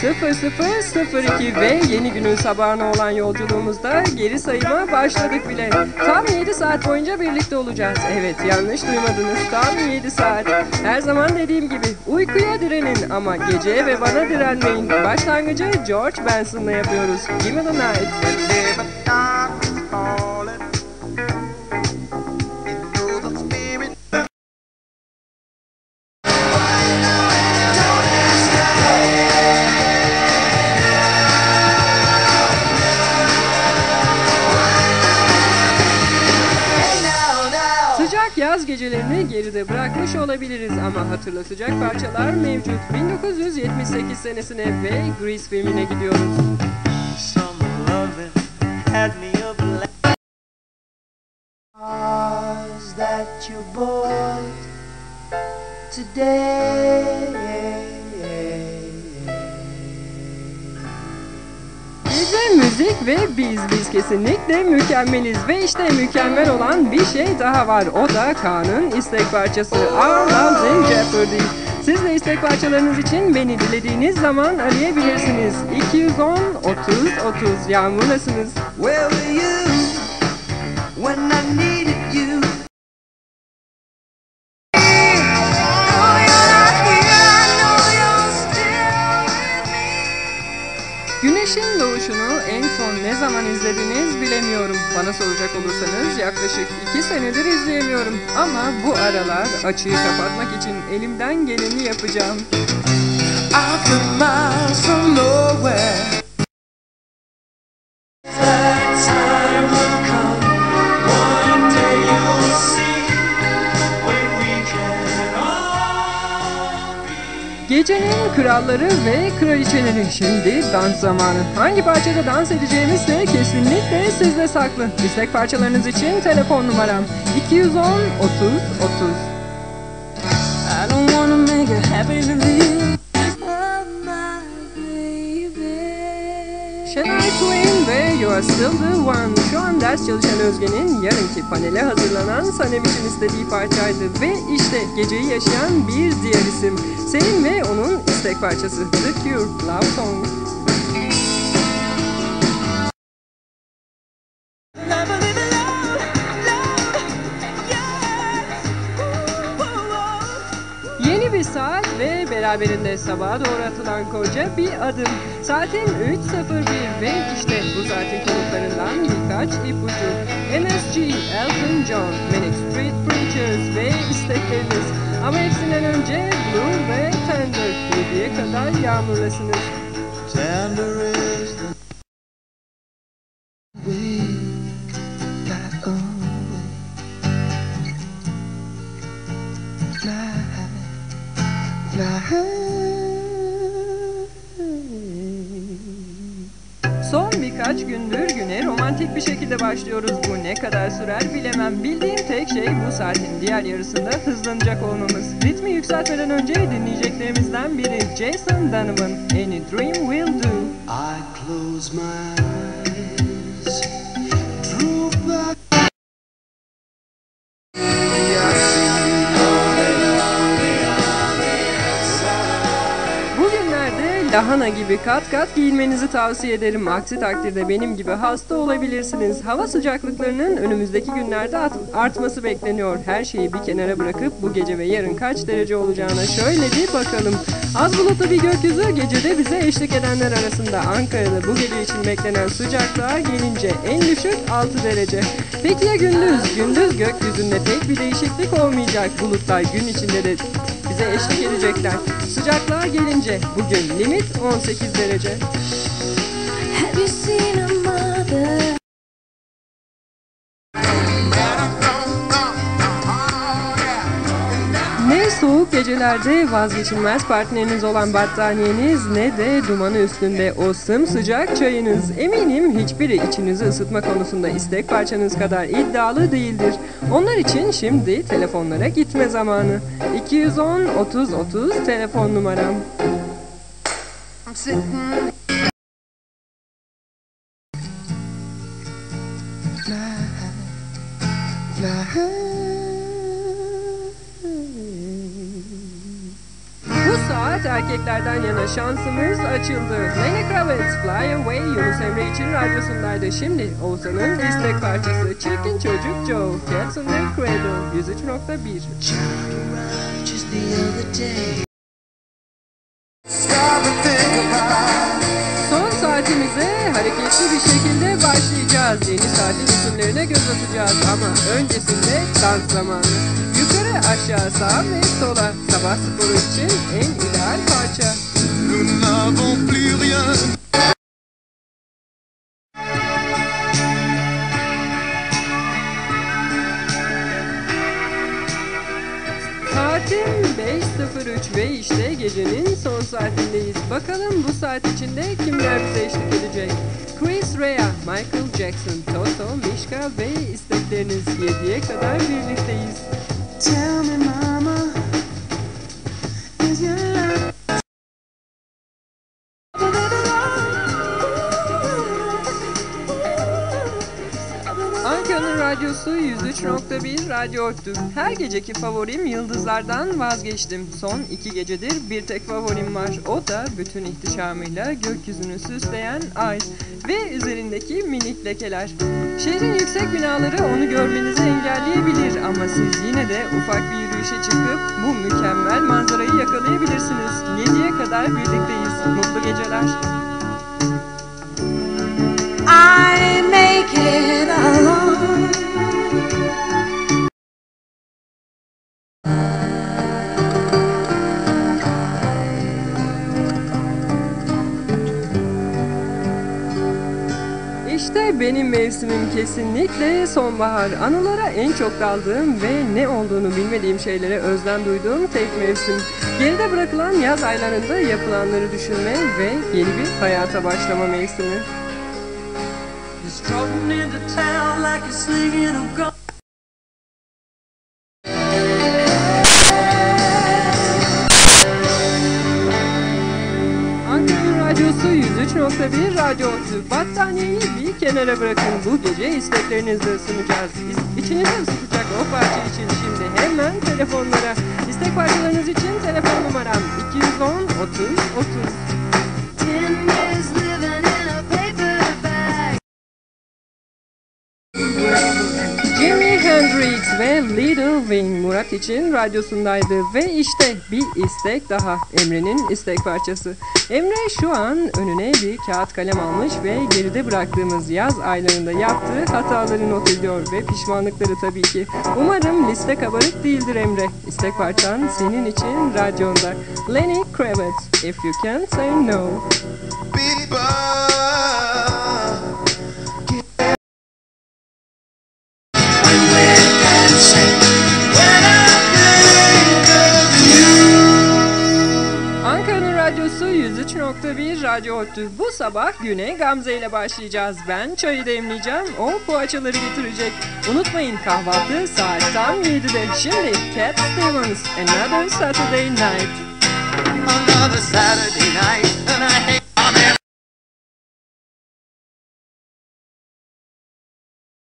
0002 ve yeni günün sabahına olan yolculuğumuzda geri sayıma başladık bile. Tam 7 saat boyunca birlikte olacağız. Evet yanlış duymadınız tam 7 saat. Her zaman dediğim gibi uykuya direnin ama geceye ve bana direnmeyin. Başlangıcı George Benson'la yapıyoruz. Give me the night. Gecelerini geride bırakmış olabiliriz ama hatırlatacak parçalar mevcut. 1978 senesine ve Grease filmine gidiyoruz. Today. Ve biz biz kesinlikle mükemmeliz ve işte mükemmel olan bir şey daha var. O da Kaan'ın istek parçası Our Love's Jeopardy. Siz de istek parçalarınız için beni dilediğiniz zaman arayabilirsiniz. 210 30 30 yağmurlasınız. Where were you when I needed you? Güneşin doğuşunu en son ne zaman izlediniz bilemiyorum. Bana soracak olursanız yaklaşık iki senedir izleyemiyorum. Ama bu aralar açığı kapatmak için elimden geleni yapacağım. Out kralları ve kraliçeleri şimdi dans zamanı. Hangi parçada dans edeceğimiz de kesinlikle sizde saklı. İstek parçalarınız için telefon numaram 210 30 30. I don't wanna make it happy to live. Oh, my baby. Shania Twain ve You Are Still The One. Şu an ders çalışan Özge'nin yarınki panele hazırlanan Sanem için istediği parçaydı. Ve işte geceyi yaşayan bir diğer isim. Selin ve onun istek parçası The Cure Love Song. Yeni bir saat ve beraberinde sabaha doğru atılan koca bir adım. Saatin 3.01 ve işte bu saatin konuklarından birkaç ipucu. MSG, Elton John, Manic Street Preachers ve istekleriniz. Ama hepsinden önce Blue ve Tender 7'ye kadar yağmurlasınız. Son birkaç gündür romantik bir şekilde başlıyoruz. Bu ne kadar sürer bilemem. Bildiğim tek şey bu saatin diğer yarısında hızlanacak olmamız. Ritmi yükseltmeden önce dinleyeceklerimizden biri Jason Donovan, Any Dream Will Do. I close my eyes, lahana gibi kat kat giyinmenizi tavsiye ederim. Aksi takdirde benim gibi hasta olabilirsiniz. Hava sıcaklıklarının önümüzdeki günlerde artması bekleniyor. Her şeyi bir kenara bırakıp bu gece ve yarın kaç derece olacağına şöyle bir bakalım. Az bulutlu bir gökyüzü gecede bize eşlik edenler arasında Ankara'da bu gece için beklenen sıcaklığa gelince en düşük 6 derece. Peki ya gündüz? Gündüz gökyüzünde pek bir değişiklik olmayacak. Bulutlar gün içinde de bize eşlik edecekler. Sıcaklığa gelince bugün limit 18 derece. Have you seen soğuk gecelerde vazgeçilmez partneriniz olan battaniyeniz ne de dumanı üstünde o sımsıcak çayınız. Eminim hiçbiri içinizi ısıtma konusunda istek parçanız kadar iddialı değildir. Onlar için şimdi telefonlara gitme zamanı. 210 30 30 telefon numaram. Saat erkeklerden yana şansımız açıldı. Lenny Kravitz, Fly Away Yunus Emre için radyosundaydı. Şimdi Oğuzhan'ın istek parçası Çirkin Çocuk Joe, Cats in the Cradle, 103.1. Just the other day. Son saatimize hareketli bir şekilde başlayacağız. Yeni saatin isimlerine göz atacağız ama öncesinde dans zamanı. Aşağı sağa ve sola sabah sporu için en ideal parça. Nous n'avons plus rien. Saatin 5.03 ve işte gecenin son saatindeyiz. Bakalım bu saat içinde kimler bize eşlik edecek? Chris Rea, Michael Jackson, Toto, Mishka ve istekleriniz 7'ye kadar birlikteyiz. Ankara'nın radyosu 103.1 Radyo Ortu. Her geceki favorim yıldızlardan vazgeçtim. Son iki gecedir bir tek favorim var. O da bütün ihtişamıyla gökyüzünü süsleyen ay ve üzerindeki minik lekeler. Şehrin yüksek binaları onu görmenizi engelleyebilir ama siz yine de ufak bir yürüyüşe çıkıp bu mükemmel manzarayı yakalayabilirsiniz. 7'ye kadar birlikteyiz. Mutlu geceler. I make it alone. Benim mevsimim kesinlikle sonbahar. Anılara en çok daldığım ve ne olduğunu bilmediğim şeylere özlem duyduğum tek mevsim. Geride bırakılan yaz aylarında yapılanları düşünme ve yeni bir hayata başlama mevsimi. You're gun. Ankara'nın radyosu 103.1 Radyo Otü. Battaniyeyi bir kenara bırakın. Bu gece isteklerinizle sunacağız. İç- İçinizi ısıtacak o parça için şimdi hemen telefonlara. İstek parçalarınız için telefon numaram 210 30 30. ve Little Wing Murat için radyosundaydı ve işte bir istek daha Emre'nin istek parçası. Emre şu an önüne bir kağıt kalem almış ve geride bıraktığımız yaz aylarında yaptığı hataları not ediyor ve pişmanlıkları tabii ki. Umarım liste kabarık değildir Emre. İstek parçan senin için radyonda. Lenny Kravitz, If You Can't Say No. People. 103.1 Radyo Ottu. Bu sabah güne Gamze ile başlayacağız. Ben çayı demleyeceğim, o poğaçaları getirecek. Unutmayın kahvaltı saat tam 7'de. Şimdi Cat Stevens, Another Saturday Night. Another Saturday night, and I hate